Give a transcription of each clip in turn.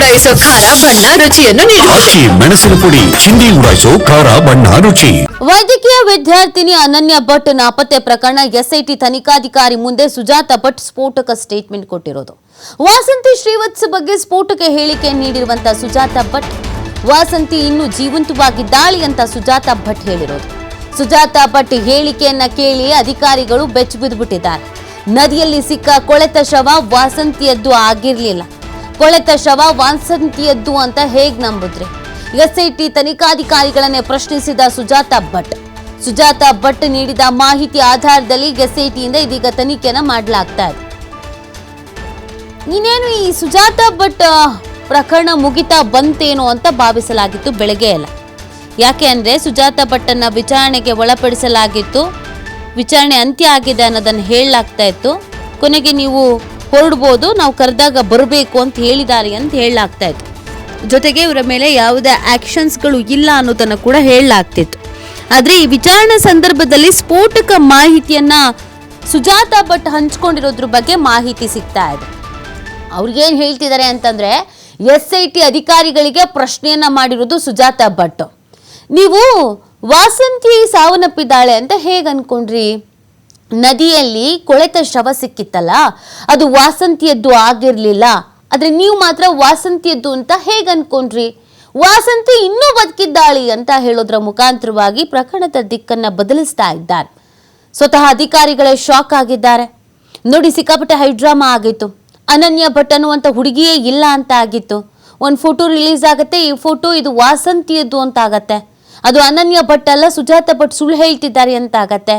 ಉಡಾಯಿಸೋ ಖಾರ ಬಣ್ಣ ರುಚಿಯನ್ನು ನೀಡುತ್ತದೆ ಮೆಣಸಿನ ಪುಡಿ ಚಿಂದಿ ಉಡಾಯಿಸೋ ಖಾರ ಬಣ್ಣ ರುಚಿ. ವೈದ್ಯಕೀಯ ವಿದ್ಯಾರ್ಥಿನಿ ಅನನ್ಯ ಭಟ್ ನಾಪತ್ತೆ ಪ್ರಕರಣ ಎಸ್ಐಟಿ ತನಿಖಾಧಿಕಾರಿ ಮುಂದೆ ಸುಜಾತ ಭಟ್ ಸ್ಫೋಟಕ ಸ್ಟೇಟ್ಮೆಂಟ್ ಕೊಟ್ಟಿರೋದು. ವಾಸಂತಿ ಶ್ರೀವತ್ಸ ಬಗ್ಗೆ ಸ್ಫೋಟಕ ಹೇಳಿಕೆ ನೀಡಿರುವಂತ ಸುಜಾತ ಭಟ್ ವಾಸಂತಿ ಇನ್ನೂ ಜೀವಂತವಾಗಿದ್ದಾಳೆ ಅಂತ ಸುಜಾತ ಭಟ್ ಹೇಳಿರೋದು. ಸುಜಾತ ಭಟ್ ಹೇಳಿಕೆಯನ್ನ ಕೇಳಿ ಅಧಿಕಾರಿಗಳು ಬೆಚ್ಚ ಬಿದ್ದುಬಿಟ್ಟಿದ್ದಾರೆ ನದಿಯಲ್ಲಿ ಸಿಕ್ಕ ಕೊಳೆತ ಶವ ವಾಸಂತಿಯದ್ದು ಆಗಿರ್ಲಿಲ್ಲ. ಕೊಳೆತ ಶವ ವಾನ್ಸಂತಿಯದ್ದು ಅಂತ ಹೇಗ್ ನಂಬುದ್ರಿ? ಎಸ್ಐಟಿ ತನಿಖಾಧಿಕಾರಿಗಳನ್ನೇ ಪ್ರಶ್ನಿಸಿದ ಸುಜಾತ ಭಟ್. ಸುಜಾತ ಭಟ್ ನೀಡಿದ ಮಾಹಿತಿ ಆಧಾರದಲ್ಲಿ ಎಸ್ಐಟಿಯಿಂದ ಇದೀಗ ತನಿಖೆನ ಮಾಡಲಾಗ್ತಾ ಇದೆ. ನೀನೇನು ಈ ಸುಜಾತ ಭಟ್ ಪ್ರಕರಣ ಮುಗಿತಾ ಬಂತೇನೋ ಅಂತ ಭಾವಿಸಲಾಗಿತ್ತು ಬೆಳಗ್ಗೆ ಅಲ್ಲ. ಯಾಕೆ ಅಂದ್ರೆ ಸುಜಾತ ಭಟ್ಟನ್ನ ವಿಚಾರಣೆಗೆ ಒಳಪಡಿಸಲಾಗಿತ್ತು. ವಿಚಾರಣೆ ಅಂತ್ಯ ಆಗಿದೆ ಅನ್ನೋದನ್ನು ಹೇಳಲಾಗ್ತಾ ಇತ್ತು. ಕೊನೆಗೆ ನೀವು ಹೊರಡ್ಬೋದು, ನಾವು ಕರೆದಾಗ ಬರಬೇಕು ಅಂತ ಹೇಳಿದ್ದಾರೆ ಅಂತ ಹೇಳಲಾಗ್ತಾ ಇತ್ತು. ಜೊತೆಗೆ ಇವರ ಮೇಲೆ ಯಾವುದೇ ಆಕ್ಷನ್ಸ್ಗಳು ಇಲ್ಲ ಅನ್ನೋದನ್ನು ಕೂಡ ಹೇಳಲಾಗ್ತಿತ್ತು. ಆದರೆ ಈ ವಿಚಾರಣೆ ಸಂದರ್ಭದಲ್ಲಿ ಸ್ಫೋಟಕ ಮಾಹಿತಿಯನ್ನು ಸುಜಾತ ಭಟ್ ಹಂಚ್ಕೊಂಡಿರೋದ್ರ ಬಗ್ಗೆ ಮಾಹಿತಿ ಸಿಗ್ತಾ ಇದೆ. ಅವ್ರಿಗೇನು ಹೇಳ್ತಿದ್ದಾರೆ ಅಂತಂದರೆ, ಎಸ್ ಐ ಟಿ ಅಧಿಕಾರಿಗಳಿಗೆ ಪ್ರಶ್ನೆಯನ್ನು ಮಾಡಿರೋದು ಸುಜಾತ ಭಟ್. ನೀವು ವಾಸಂತಿ ಸಾವನ್ನಪ್ಪಿದ್ದಾಳೆ ಅಂತ ಹೇಗೆ ಅನ್ಕೊಂಡ್ರಿ? ನದಿಯಲ್ಲಿ ಕೊಳೆತ ಶವ ಸಿಕ್ಕಿತ್ತಲ್ಲ, ಅದು ವಾಸಂತಿಯದ್ದು ಆಗಿರ್ಲಿಲ್ಲ. ಆದ್ರೆ ನೀವು ಮಾತ್ರ ವಾಸಂತಿಯದ್ದು ಅಂತ ಹೇಗೆ ಅನ್ಕೊಂಡ್ರಿ ವಾಸಂತಿ ಇನ್ನೂ ಬದುಕಿದ್ದಾಳಿ ಅಂತ ಹೇಳೋದ್ರ ಮುಖಾಂತರವಾಗಿ ಪ್ರಕರಣದ ದಿಕ್ಕನ್ನ ಬದಲಿಸ್ತಾ ಇದ್ದಾರೆ ಸ್ವತಃ ಅಧಿಕಾರಿಗಳೇ ಶಾಕ್ ಆಗಿದ್ದಾರೆ. ನೋಡಿ, ಸಿಕ್ಕಾಪಟ್ಟೆ ಹೈಡ್ರಾಮಾ ಆಗಿತ್ತು. ಅನನ್ಯ ಭಟ್ ಅನ್ನುವಂಥ ಹುಡುಗಿಯೇ ಇಲ್ಲ ಅಂತ ಆಗಿತ್ತು. ಒಂದು ಫೋಟೋ ರಿಲೀಸ್ ಆಗುತ್ತೆ, ಈ ಫೋಟೋ ಇದು ವಾಸಂತಿಯದ್ದು ಅಂತ ಆಗತ್ತೆ. ಅದು ಅನನ್ಯ ಭಟ್ ಅಲ್ಲ, ಸುಜಾತ ಭಟ್ ಸುಳ್ಳು ಹೇಳ್ತಿದ್ದಾರೆ ಅಂತ ಆಗತ್ತೆ.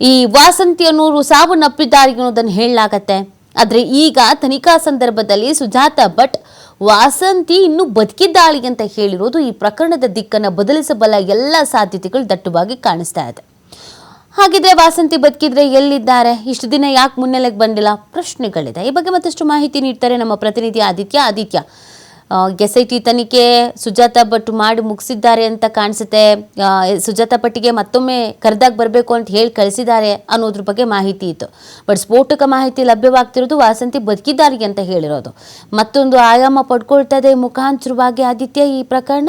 ಈ ವಾಸಂತಿ ಅನ್ನೋರು ಸಾವನ್ನಪ್ಪಿದ್ದಾರೆ ಅನ್ನೋದನ್ನು ಹೇಳಲಾಗತ್ತೆ. ಆದರೆ ಈಗ ತನಿಖಾ ಸಂದರ್ಭದಲ್ಲಿ ಸುಜಾತ ಭಟ್ ವಾಸಂತಿ ಇನ್ನೂ ಬದುಕಿದ್ದಾಳಿ ಅಂತ ಹೇಳಿರೋದು ಈ ಪ್ರಕರಣದ ದಿಕ್ಕನ್ನು ಬದಲಿಸಬಲ್ಲ ಎಲ್ಲ ಸಾಧ್ಯತೆಗಳು ದಟ್ಟವಾಗಿ ಕಾಣಿಸ್ತಾ ಇದೆ. ಹಾಗಿದ್ರೆ ವಾಸಂತಿ ಬದುಕಿದ್ರೆ ಎಲ್ಲಿದ್ದಾರೆ? ಇಷ್ಟು ದಿನ ಯಾಕೆ ಮುನ್ನೆಲೆಗೆ ಬಂದಿಲ್ಲ? ಪ್ರಶ್ನೆಗಳಿದೆ. ಈ ಬಗ್ಗೆ ಮತ್ತಷ್ಟು ಮಾಹಿತಿ ನೀಡ್ತಾರೆ ನಮ್ಮ ಪ್ರತಿನಿಧಿ Aditya. Aditya S I T ತನಿಖೆ ಸುಜಾತಾ ಭಟ್ ಮಾಡಿ ಮುಗಿಸಿದ್ದಾರೆ ಅಂತ ಕಾಣಿಸುತ್ತೆ. ಸುಜಾತಾ ಭಟ್ಟಿಗೆ ಮತ್ತೊಮ್ಮೆ ಕರೆದಾಗ ಬರಬೇಕು ಅಂತ ಹೇಳಿ ಕಳಿಸಿದ್ದಾರೆ ಅನ್ನೋದ್ರ ಬಗ್ಗೆ ಮಾಹಿತಿ ಇತ್ತು. ಬಟ್ ಸ್ಫೋಟಕ ಮಾಹಿತಿ ಲಭ್ಯವಾಗ್ತಿರೋದು ವಾಸಂತಿ ಬದುಕಿದ್ದಾರೆ ಅಂತ ಹೇಳಿರೋದು. ಮತ್ತೊಂದು ಆಯಾಮ ಪಡ್ಕೊಳ್ತದೆ ಮುಖಾಂತರವಾಗಿ ಆದಿತ್ಯ ಈ ಪ್ರಕರಣ?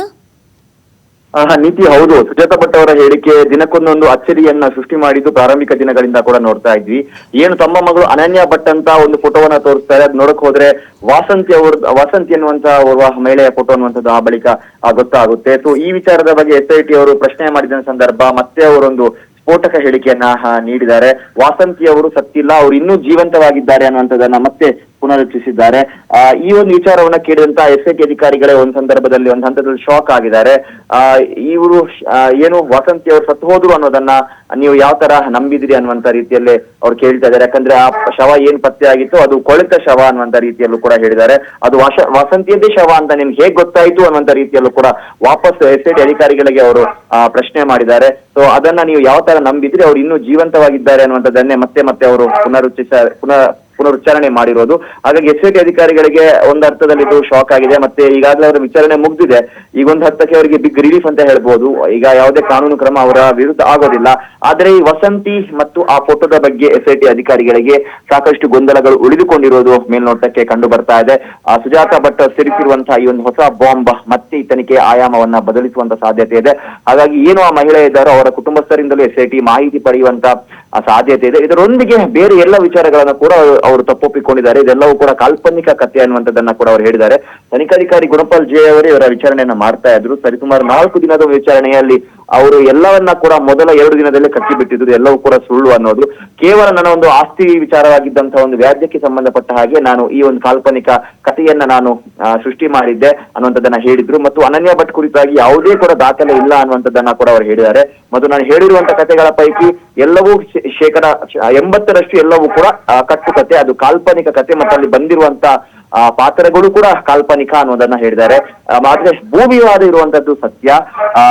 ನೀತಿ ಹೌದು. ಸುಜಾತ ಭಟ್ ಅವರ ಹೇಳಿಕೆ, ದಿನಕ್ಕೊಂದೊಂದು ಅಚ್ಚರಿಯನ್ನ ಸೃಷ್ಟಿ ಮಾಡಿದ್ದು ಪ್ರಾರಂಭಿಕ ದಿನಗಳಿಂದ ಕೂಡ ನೋಡ್ತಾ ಇದ್ವಿ. ಏನು ತಮ್ಮ ಮಗಳು ಅನನ್ಯ ಭಟ್ ಅಂತ ಒಂದು ಫೋಟೋವನ್ನ ತೋರಿಸ್ತಾರೆ, ಅದ್ ನೋಡಕ್ ಹೋದ್ರೆ ವಾಸಂತಿ ಅವ್ರ, ವಾಸಂತಿ ಅನ್ನುವಂತ ಓರ್ವ ಮಹಿಳೆಯ ಫೋಟೋ ಅನ್ನುವಂಥದ್ದು ಆ ಬಳಿಕ ಗೊತ್ತಾಗುತ್ತೆ. ಸೊ ಈ ವಿಚಾರದ ಬಗ್ಗೆ ಎಸ್ ಐ ಟಿ ಅವರು ಪ್ರಶ್ನೆ ಮಾಡಿದ ಸಂದರ್ಭ ಮತ್ತೆ ಅವರೊಂದು ಸ್ಫೋಟಕ ಹೇಳಿಕೆಯನ್ನ ನೀಡಿದ್ದಾರೆ. ವಾಸಂತಿ ಅವರು ಸತ್ತಿಲ್ಲ, ಅವರು ಇನ್ನೂ ಜೀವಂತವಾಗಿದ್ದಾರೆ ಅನ್ನುವಂಥದ್ದನ್ನ ಮತ್ತೆ ಪುನರುಚ್ಚರಿಸಿದ್ದಾರೆ. ಈ ಒಂದು ವಿಚಾರವನ್ನ ಕೇಳಿದಂತ ಎಸ್ ಐ ಟಿ ಅಧಿಕಾರಿಗಳೇ ಒಂದು ಸಂದರ್ಭದಲ್ಲಿ, ಒಂದು ಹಂತದಲ್ಲಿ ಶಾಕ್ ಆಗಿದ್ದಾರೆ. ಇವರು ಏನು ವಸಂತಿ ಅವರು ಸತ್ತು ಹೋದ್ರು ಅನ್ನೋದನ್ನ ನೀವು ಯಾವ ತರ ನಂಬಿದಿರಿ ಅನ್ನುವಂತ ರೀತಿಯಲ್ಲಿ ಅವ್ರು ಕೇಳ್ತಾ ಇದ್ದಾರೆ. ಯಾಕಂದ್ರೆ ಆ ಶವ ಏನ್ ಪತ್ತೆ ಆಗಿತ್ತು ಅದು ಕೊಳೆತ ಶವ ಅನ್ನುವಂತ ರೀತಿಯಲ್ಲೂ ಕೂಡ ಹೇಳಿದ್ದಾರೆ. ಅದು ವಶ ವಸಂತಿಯದೇ ಶವ ಅಂತ ನಿಮ್ಗೆ ಹೇಗ್ ಗೊತ್ತಾಯ್ತು ಅನ್ನುವಂತ ರೀತಿಯಲ್ಲೂ ಕೂಡ ವಾಪಸ್ ಎಸ್ ಐ ಟಿ ಅಧಿಕಾರಿಗಳಿಗೆ ಅವರು ಪ್ರಶ್ನೆ ಮಾಡಿದ್ದಾರೆ. ಸೊ ಅದನ್ನ ನೀವು ಯಾವ ತರ ನಂಬಿದ್ರಿ, ಅವ್ರು ಇನ್ನೂ ಜೀವಂತವಾಗಿದ್ದಾರೆ ಅನ್ನುವಂಥದ್ದನ್ನೇ ಮತ್ತೆ ಮತ್ತೆ ಅವರು ಪುನರುಚ್ಚರಿಸ, ಪುನಃ ಪುನರುಚ್ಚಾರಣೆ ಮಾಡಿರೋದು. ಹಾಗಾಗಿ ಎಸ್ ಐ ಟಿ ಅಧಿಕಾರಿಗಳಿಗೆ ಒಂದು ಅರ್ಥದಲ್ಲಿ ಇದು ಶಾಕ್ ಆಗಿದೆ. ಮತ್ತೆ ಈಗಾಗಲೇ ಅವರ ವಿಚಾರಣೆ ಮುಗ್ದಿದೆ. ಈಗ ಒಂದು ಹತ್ತಕ್ಕೆ ಅವರಿಗೆ ಬಿಗ್ ರಿಲೀಫ್ ಅಂತ ಹೇಳ್ಬೋದು. ಈಗ ಯಾವುದೇ ಕಾನೂನು ಕ್ರಮ ಅವರ ವಿರುದ್ಧ ಆಗೋದಿಲ್ಲ. ಆದ್ರೆ ಈ ವಸಂತಿ ಮತ್ತು ಆ ಫೋಟೋದ ಬಗ್ಗೆ ಎಸ್ ಟಿ ಅಧಿಕಾರಿಗಳಿಗೆ ಸಾಕಷ್ಟು ಗೊಂದಲಗಳು ಉಳಿದುಕೊಂಡಿರುವುದು ಮೇಲ್ನೋಟಕ್ಕೆ ಕಂಡು ಬರ್ತಾ ಇದೆ. ಆ ಸುಜಾತ ಭಟ್ ಸಿರಿಸಿರುವಂತಹ ಈ ಒಂದು ಹೊಸ ಬಾಂಬ್ ಮತ್ತೆ ಈ ತನಿಖೆ ಆಯಾಮವನ್ನ ಬದಲಿಸುವಂತ ಸಾಧ್ಯತೆ ಇದೆ. ಹಾಗಾಗಿ ಏನು ಆ ಮಹಿಳೆ ಇದ್ದಾರೋ ಅವರ ಕುಟುಂಬಸ್ಥರಿಂದಲೂ ಎಸ್ ಐ ಟಿ ಮಾಹಿತಿ ಪಡೆಯುವಂತ ಆ ಸಾಧ್ಯತೆ ಇದೆ. ಇದರೊಂದಿಗೆ ಬೇರೆ ಎಲ್ಲ ವಿಚಾರಗಳನ್ನ ಕೂಡ ಅವರು- ತಪ್ಪೊಪ್ಪಿಕೊಂಡಿದ್ದಾರೆ. ಇದೆಲ್ಲವೂ ಕೂಡ ಕಾಲ್ಪನಿಕ ಕಥೆ ಅನ್ನುವಂಥದ್ದನ್ನ ಕೂಡ ಅವರು ಹೇಳಿದ್ದಾರೆ. ತನಿಖಾಧಿಕಾರಿ ಗುಣಪಾಲ್ ಜೆ ಅವರೇ ಇವರ ವಿಚಾರಣೆಯನ್ನ ಮಾಡ್ತಾ ಇದ್ರು. ಸರಿಸುಮಾರು ನಾಲ್ಕು ದಿನದ ವಿಚಾರಣೆಯಲ್ಲಿ ಅವರು ಎಲ್ಲವನ್ನ ಕೂಡ ಮೊದಲ ಎರಡು ದಿನದಲ್ಲೇ ಕಟ್ಟಿ ಬಿಟ್ಟಿದ್ರು, ಎಲ್ಲವೂ ಕೂಡ ಸುಳ್ಳು ಅನ್ನೋದು. ಕೇವಲ ನನ್ನ ಒಂದು ಆಸ್ತಿ ವಿಚಾರವಾಗಿದ್ದಂತಹ ಒಂದು ವ್ಯಾಜ್ಯಕ್ಕೆ ಸಂಬಂಧಪಟ್ಟ ಹಾಗೆ ನಾನು ಈ ಒಂದು ಕಾಲ್ಪನಿಕ ಕಥೆಯನ್ನ ನಾನು ಸೃಷ್ಟಿ ಮಾಡಿದ್ದೆ ಅನ್ನುವಂಥದ್ದನ್ನ ಹೇಳಿದ್ರು. ಮತ್ತು ಅನನ್ಯ ಭಟ್ ಕುರಿತಾಗಿ ಯಾವುದೇ ಕೂಡ ದಾಖಲೆ ಇಲ್ಲ ಅನ್ನುವಂಥದ್ದನ್ನ ಕೂಡ ಅವರು ಹೇಳಿದ್ದಾರೆ. ಮತ್ತು ನಾನು ಹೇಳಿರುವಂತ ಕಥೆಗಳ ಪೈಕಿ ಎಲ್ಲವೂ ಶೇಕಡ, ಎಂಬತ್ತರಷ್ಟು ಎಲ್ಲವೂ ಕೂಡ ಕಟ್ಟು ಕತೆ ಅದು ಕಾಲ್ಪನಿಕ ಕತೆ ಮತ್ತು ಅಲ್ಲಿ ಬಂದಿರುವಂತ ಆ ಪಾತ್ರಗಳು ಕೂಡ ಕಾಲ್ಪನಿಕ ಅನ್ನೋದನ್ನ ಹೇಳಿದ್ದಾರೆ. ಮಾತ್ರ ಭೂವಿವಾದ ಇರುವಂತದ್ದು ಸತ್ಯ.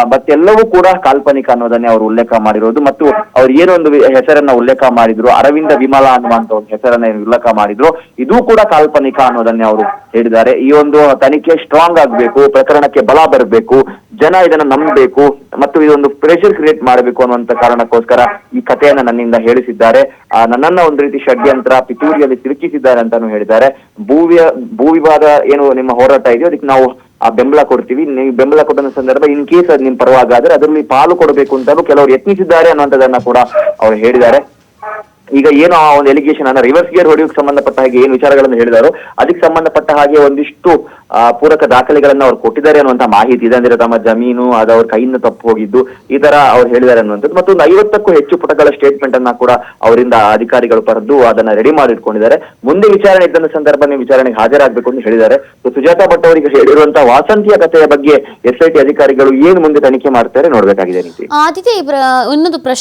ಮತ್ತೆಲ್ಲವೂ ಕೂಡ ಕಾಲ್ಪನಿಕ ಅನ್ನೋದನ್ನೇ ಅವರು ಉಲ್ಲೇಖ ಮಾಡಿರೋದು. ಮತ್ತು ಅವ್ರು ಏನೊಂದು ಹೆಸರನ್ನ ಉಲ್ಲೇಖ ಮಾಡಿದ್ರು. ಅರವಿಂದ ವಿಮಲ ಅನ್ನುವಂತ ಒಂದು ಹೆಸರನ್ನ ಉಲ್ಲೇಖ ಮಾಡಿದ್ರು. ಇದು ಕೂಡ ಕಾಲ್ಪನಿಕ ಅನ್ನೋದನ್ನೇ ಅವರು ಹೇಳಿದ್ದಾರೆ. ಈ ಒಂದು ತನಿಖೆ ಸ್ಟ್ರಾಂಗ್ ಆಗ್ಬೇಕು, ಪ್ರಕರಣಕ್ಕೆ ಬಲ ಬರಬೇಕು. ಜನ ಇದನ್ನ ನಂಬಬೇಕು ಮತ್ತು ಇದೊಂದು ಪ್ರೆಷರ್ ಕ್ರಿಯೇಟ್ ಮಾಡಬೇಕು ಅನ್ನುವಂತ ಕಾರಣಕ್ಕೋಸ್ಕರ ಈ ಕಥೆಯನ್ನ ನನ್ನಿಂದ ಹೇಳಿಸಿದ್ದಾರೆ. ನನ್ನನ್ನ ಒಂದು ರೀತಿ ಷಡ್ಯಂತ್ರ ಪಿತೂರಿಯಲ್ಲಿ ಸಿಲುಕಿಸಿದ್ದಾರೆ ಅಂತಾನು ಹೇಳಿದ್ದಾರೆ. ಭೂವಿಯ, ಭೂವಿವಾದ ಏನು ನಿಮ್ಮ ಹೋರಾಟ ಇದೆಯೋ ಅದಕ್ಕೆ ನಾವು ಆ ಬೆಂಬಲ ಕೊಡ್ತೀವಿ. ನೀವು ಬೆಂಬಲ ಕೊಟ್ಟಂತ ಸಂದರ್ಭ ಇನ್ ಕೇಸ್ ಅದು ನಿಮ್ ಪರವಾಗಾದ್ರೆ ಅದರಲ್ಲಿ ಪಾಲು ಕೊಡಬೇಕು ಅಂತಾನು ಕೆಲವರು ಯತ್ನಿಸಿದ್ದಾರೆ ಅನ್ನುವಂಥದ್ದನ್ನ ಕೂಡ ಅವ್ರು ಹೇಳಿದ್ದಾರೆ. ಈಗ ಏನು ಆ ಒಂದು ಎಲಿಗೇಷನ್ ಅನ್ನ ರಿವರ್ಸ್ ಗೇರ್ ಹೊಡೆಯೋಕೆ ಸಂಬಂಧಪಟ್ಟ ಹಾಗೆ ಏನು ವಿಚಾರಗಳನ್ನು ಹೇಳಿದಾರೋ, ಅದಕ್ಕೆ ಸಂಬಂಧಪಟ್ಟ ಹಾಗೆ ಒಂದಿಷ್ಟು ಪೂರಕ ದಾಖಲೆಗಳನ್ನ ಅವ್ರು ಕೊಟ್ಟಿದ್ದಾರೆ ಅನ್ನುವಂತ ಮಾಹಿತಿ ಇದೆ. ಅಂದ್ರೆ ತಮ್ಮ ಜಮೀನು, ಅದು ಅವ್ರ ಕೈಯಿಂದ ತಪ್ಪು ಹೋಗಿದ್ದು, ಈ ತರ ಅವ್ರು ಹೇಳಿದ್ದಾರೆ ಅನ್ನುವಂಥದ್ದು. ಮತ್ತು ಒಂದು ಐವತ್ತಕ್ಕೂ ಹೆಚ್ಚು ಪುಟಗಳ ಸ್ಟೇಟ್ಮೆಂಟ್ ಅನ್ನ ಕೂಡ ಅವರಿಂದ ಅಧಿಕಾರಿಗಳು ಪಡೆದು ಅದನ್ನ ರೆಡಿ ಮಾಡಿ ಇಟ್ಕೊಂಡಿದ್ದಾರೆ. ಮುಂದೆ ವಿಚಾರಣೆ ಇದ್ದಂತ ಸಂದರ್ಭ ನೀವು ವಿಚಾರಣೆಗೆ ಹಾಜರಾಗಬೇಕು ಅಂತ ಹೇಳಿದ್ದಾರೆ. ಸುಜಾತಾ ಭಟ್ ಅವರಿಗೆ ಹೇಳಿರುವಂತಹ ವಾಸಂತಿಯ ಕಥೆಯ ಬಗ್ಗೆ ಎಸ್ ಐ ಟಿ ಅಧಿಕಾರಿಗಳು ಏನು ಮುಂದೆ ತನಿಖೆ ಮಾಡ್ತಾರೆ ನೋಡ್ಬೇಕಾಗಿದೆ ಈ ಇನ್ನೊಂದು